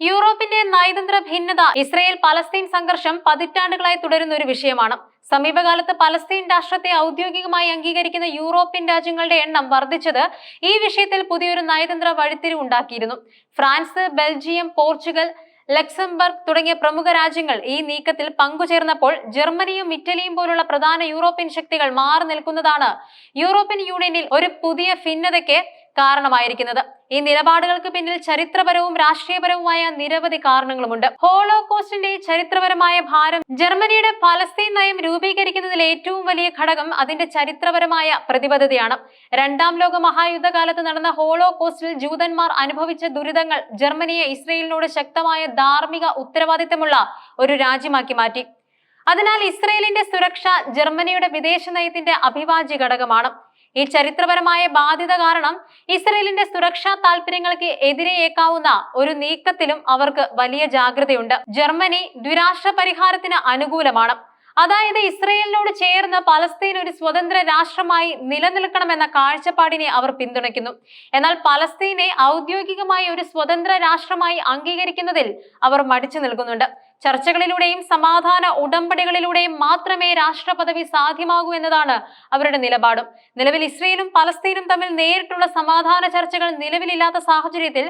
യൂറോപ്പിന്റെ നയതന്ത്ര ഭിന്നത ഇസ്രയേൽ പലസ്തീൻ സംഘർഷം പതിറ്റാണ്ടുകളായി തുടരുന്ന ഒരു വിഷയമാണ്. സമീപകാലത്ത് പലസ്തീൻ രാഷ്ട്രത്തെ ഔദ്യോഗികമായി അംഗീകരിക്കുന്ന യൂറോപ്യൻ രാജ്യങ്ങളുടെ എണ്ണം വർദ്ധിച്ചത് ഈ വിഷയത്തിൽ പുതിയൊരു നയതന്ത്ര വഴിത്തിരിവ് ഉണ്ടാക്കിയിരുന്നു. ഫ്രാൻസ് ബെൽജിയം പോർച്ചുഗൽ ലക്സംബർഗ് തുടങ്ങിയ പ്രമുഖ രാജ്യങ്ങൾ ഈ നീക്കത്തിൽ പങ്കുചേർന്നപ്പോൾ ജർമ്മനിയും ഇറ്റലിയും പോലുള്ള പ്രധാന യൂറോപ്യൻ ശക്തികൾ മാറി നിൽക്കുന്നതാണ് യൂറോപ്യൻ യൂണിയനിൽ ഒരു പുതിയ ഭിന്നതയ്ക്ക് കാരണമായിരിക്കുന്നത്. ഈ നിലപാടുകൾക്ക് പിന്നിൽ ചരിത്രപരവും രാഷ്ട്രീയപരവുമായ നിരവധി കാരണങ്ങളുമുണ്ട്. ഹോളോകോസ്റ്റിന്റെ ചരിത്രപരമായ ഭാരം ജർമ്മനിയുടെ പലസ്തീൻ നയം രൂപീകരിക്കുന്നതിൽ ഏറ്റവും വലിയ ഘടകം അതിന്റെ ചരിത്രപരമായ പ്രതിബദ്ധതയാണ്. രണ്ടാം ലോക മഹായുദ്ധകാലത്ത് നടന്ന ഹോളോകോസ്റ്റിൽ ജൂതന്മാർ അനുഭവിച്ച ദുരിതങ്ങൾ ജർമ്മനിയെ ഇസ്രയേലിനോട് ശക്തമായ ധാർമ്മിക ഉത്തരവാദിത്തമുള്ള ഒരു രാജ്യമാക്കി മാറ്റി. അതിനാൽ ഇസ്രയേലിന്റെ സുരക്ഷ ജർമ്മനിയുടെ വിദേശ നയത്തിന്റെ അഭിവാജ്യ ഘടകമാണ്. ഈ ചരിത്രപരമായ ബാധ്യത കാരണം ഇസ്രയേലിന്റെ സുരക്ഷാ താല്പര്യങ്ങൾക്ക് എതിരെയേക്കാവുന്ന ഒരു നീക്കത്തിലും അവർക്ക് വലിയ ജാഗ്രതയുണ്ട്. ജർമ്മനി ദ്വിരാഷ്ട്ര പരിഹാരത്തിന് അനുകൂലമാണ്. അതായത് ഇസ്രയേലിനോട് ചേർന്ന് പലസ്തീൻ ഒരു സ്വതന്ത്ര രാഷ്ട്രമായി നിലനിൽക്കണമെന്ന കാഴ്ചപ്പാടിനെ അവർ പിന്തുണയ്ക്കുന്നു. എന്നാൽ പലസ്തീനെ ഔദ്യോഗികമായി ഒരു സ്വതന്ത്ര രാഷ്ട്രമായി അംഗീകരിക്കുന്നതിൽ അവർ മടിച്ചു നിൽക്കുന്നുണ്ട്. ചർച്ചകളിലൂടെയും സമാധാന ഉടമ്പടികളിലൂടെയും മാത്രമേ രാഷ്ട്രപദവി സാധ്യമാകൂ എന്നതാണ് അവരുടെ നിലപാടും. നിലവിൽ ഇസ്രയേലും പലസ്തീനും തമ്മിൽ നേരിട്ടുള്ള സമാധാന ചർച്ചകൾ നിലവിലില്ലാത്ത സാഹചര്യത്തിൽ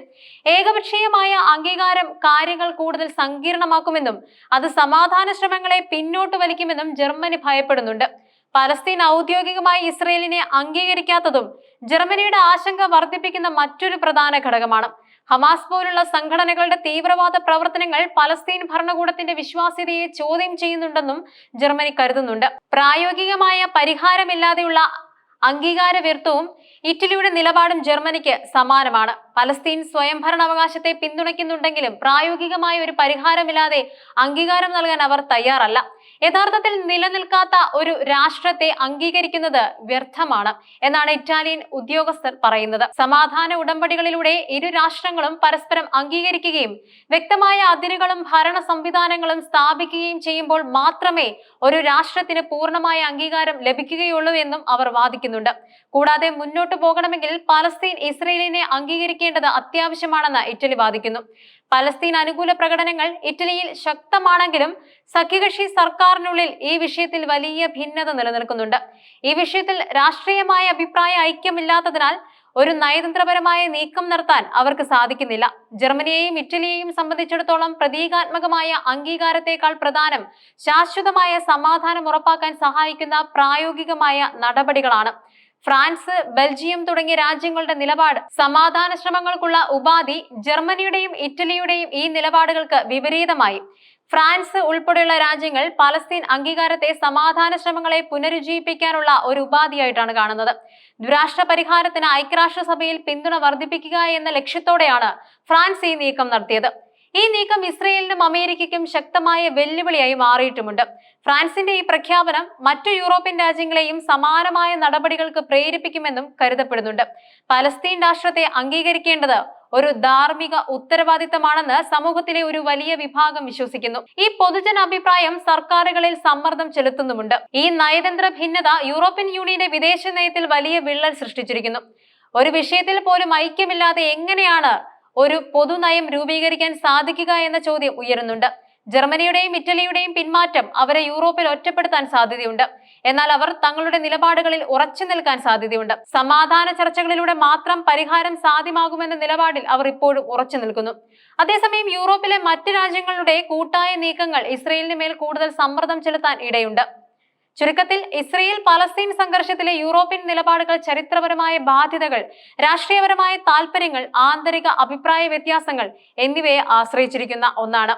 ഏകപക്ഷീയമായ അംഗീകാരം കാര്യങ്ങൾ കൂടുതൽ സങ്കീർണമാക്കുമെന്നും അത് സമാധാന ശ്രമങ്ങളെ പിന്നോട്ട് വലിക്കുമെന്നും ജർമ്മനി ഭയപ്പെടുന്നുണ്ട്. പലസ്തീൻ ഔദ്യോഗികമായി ഇസ്രയേലിനെ അംഗീകരിക്കാത്തതും ജർമ്മനിയുടെ ആശങ്ക വർദ്ധിപ്പിക്കുന്ന മറ്റൊരു പ്രധാന ഘടകമാണ്. ഹമാസ് പോലുള്ള സംഘടനകളുടെ തീവ്രവാദ പ്രവർത്തനങ്ങൾ പലസ്തീൻ ഭരണകൂടത്തിന്റെ വിശ്വാസ്യതയെ ചോദ്യം ചെയ്യുന്നുണ്ടെന്നും ജർമ്മനി കരുതുന്നുണ്ട്. പ്രായോഗികമായ പരിഹാരമില്ലാതെയുള്ള അംഗീകാര വ്യർത്ഥവും ഇറ്റലിയുടെ നിലപാടും ജർമ്മനിക്ക് സമാനമാണ്. പലസ്തീൻ സ്വയംഭരണാവകാശത്തെ പിന്തുണയ്ക്കുന്നുണ്ടെങ്കിലും പ്രായോഗികമായ ഒരു പരിഹാരമില്ലാതെ അംഗീകാരം നൽകാൻ അവർ തയ്യാറല്ല. യഥാർത്ഥത്തിൽ നിലനിൽക്കാത്ത ഒരു രാഷ്ട്രത്തെ അംഗീകരിക്കുന്നത് വ്യർത്ഥമാണ് എന്നാണ് ഇറ്റാലിയൻ ഉദ്യോഗസ്ഥർ പറയുന്നത്. സമാധാന ഉടമ്പടികളിലൂടെ ഇരു രാഷ്ട്രങ്ങളും പരസ്പരം അംഗീകരിക്കുകയും വ്യക്തമായ അതിരുകളും ഭരണ സംവിധാനങ്ങളും സ്ഥാപിക്കുകയും ചെയ്യുമ്പോൾ മാത്രമേ ഒരു രാഷ്ട്രത്തിന് പൂർണമായ അംഗീകാരം ലഭിക്കുകയുള്ളൂ എന്നും അവർ വാദിക്കുന്നുണ്ട്. കൂടാതെ മുന്നോട്ടു പോകണമെങ്കിൽ പലസ്തീൻ ഇസ്രയേലിനെ അംഗീകരിക്കേണ്ടത് അത്യാവശ്യമാണെന്ന് ഇറ്റലി വാദിക്കുന്നു. പലസ്തീൻ അനുകൂല പ്രകടനങ്ങൾ ഇറ്റലിയിൽ ശക്തമാണെങ്കിലും സഖ്യകക്ഷി സർക്കാരിനുള്ളിൽ ഈ വിഷയത്തിൽ വലിയ ഭിന്നത നിലനിൽക്കുന്നുണ്ട്. ഈ വിഷയത്തിൽ രാഷ്ട്രീയമായ അഭിപ്രായ ഐക്യമില്ലാത്തതിനാൽ ഒരു നയതന്ത്രപരമായ നീക്കം നടത്താൻ അവർക്ക് സാധിക്കുന്നില്ല. ജർമ്മനിയെയും ഇറ്റലിയെയും സംബന്ധിച്ചിടത്തോളം പ്രതീകാത്മകമായ അംഗീകാരത്തെക്കാൾ പ്രധാനം ശാശ്വതമായ സമാധാനം ഉറപ്പാക്കാൻ സഹായിക്കുന്ന പ്രായോഗികമായ നടപടികളാണ്. ഫ്രാൻസ് ബെൽജിയം തുടങ്ങിയ രാജ്യങ്ങളുടെ നിലപാട് സമാധാന ശ്രമങ്ങൾക്കുള്ള ഉപാധി ജർമ്മനിയുടെയും ഇറ്റലിയുടെയും ഈ നിലപാടുകൾക്ക് വിപരീതമായി. ഫ്രാൻസ് ഉൾപ്പെടെയുള്ള രാജ്യങ്ങൾ പലസ്തീൻ അംഗീകാരത്തെ സമാധാന ശ്രമങ്ങളെ പുനരുജ്ജീവിപ്പിക്കാനുള്ള ഒരു ഉപാധിയായിട്ടാണ് കാണുന്നത്. ദ്വിരാഷ്ട്ര പരിഹാരത്തിന് ഐക്യരാഷ്ട്രസഭയിൽ പിന്തുണ വർദ്ധിപ്പിക്കുക എന്ന ലക്ഷ്യത്തോടെയാണ് ഫ്രാൻസ് ഈ നീക്കം നടത്തിയത്. ഈ നീക്കം ഇസ്രയേലിനും അമേരിക്കയ്ക്കും ശക്തമായ വെല്ലുവിളിയായി മാറിയിട്ടുമുണ്ട്. ഫ്രാൻസിന്റെ ഈ പ്രഖ്യാപനം മറ്റു യൂറോപ്യൻ രാജ്യങ്ങളെയും സമാനമായ നടപടികൾക്ക് പ്രേരിപ്പിക്കുമെന്നും കരുതപ്പെടുന്നുണ്ട്. പലസ്തീൻ രാഷ്ട്രത്തെ അംഗീകരിക്കേണ്ടത് ഒരു ധാർമ്മിക ഉത്തരവാദിത്തമാണെന്ന് സമൂഹത്തിലെ ഒരു വലിയ വിഭാഗം വിശ്വസിക്കുന്നു. ഈ പൊതുജന അഭിപ്രായം സർക്കാരുകളിൽ സമ്മർദ്ദം ചെലുത്തുന്നുമുണ്ട്. ഈ നയതന്ത്ര ഭിന്നത യൂറോപ്യൻ യൂണിയന്റെ വിദേശ നയത്തിൽ വലിയ വിള്ളൽ സൃഷ്ടിച്ചിരിക്കുന്നു. ഒരു വിഷയത്തിൽ പോലും ഐക്യമില്ലാതെ എങ്ങനെയാണ് ഒരു പൊതുനയം രൂപീകരിക്കാൻ സാധിക്കുക എന്ന ചോദ്യം ഉയരുന്നുണ്ട്. ജർമ്മനിയുടെയും ഇറ്റലിയുടെയും പിന്മാറ്റം അവരെ യൂറോപ്പിൽ ഒറ്റപ്പെടുത്താൻ സാധ്യതയുണ്ട്. എന്നാൽ അവർ തങ്ങളുടെ നിലപാടുകളിൽ ഉറച്ചു നിൽക്കാൻ സാധ്യതയുണ്ട്. സമാധാന ചർച്ചകളിലൂടെ മാത്രം പരിഹാരം സാധ്യമാകുമെന്ന നിലപാടിൽ അവർ ഇപ്പോഴും ഉറച്ചു നിൽക്കുന്നു. അതേസമയം യൂറോപ്പിലെ മറ്റ് രാജ്യങ്ങളുടെ കൂട്ടായ നീക്കങ്ങൾ ഇസ്രയേലിന് മേൽ കൂടുതൽ സമ്മർദ്ദം ചെലുത്താൻ ഇടയുണ്ട്. ചുരുക്കത്തിൽ ഇസ്രയേൽ പലസ്തീൻ സംഘർഷത്തിലെ യൂറോപ്യൻ നിലപാടുകൾ ചരിത്രപരമായ ബാധ്യതകൾ രാഷ്ട്രീയപരമായ താൽപര്യങ്ങൾ ആന്തരിക അഭിപ്രായ വ്യത്യാസങ്ങൾ എന്നിവയെ ആശ്രയിച്ചിരിക്കുന്ന ഒന്നാണ്.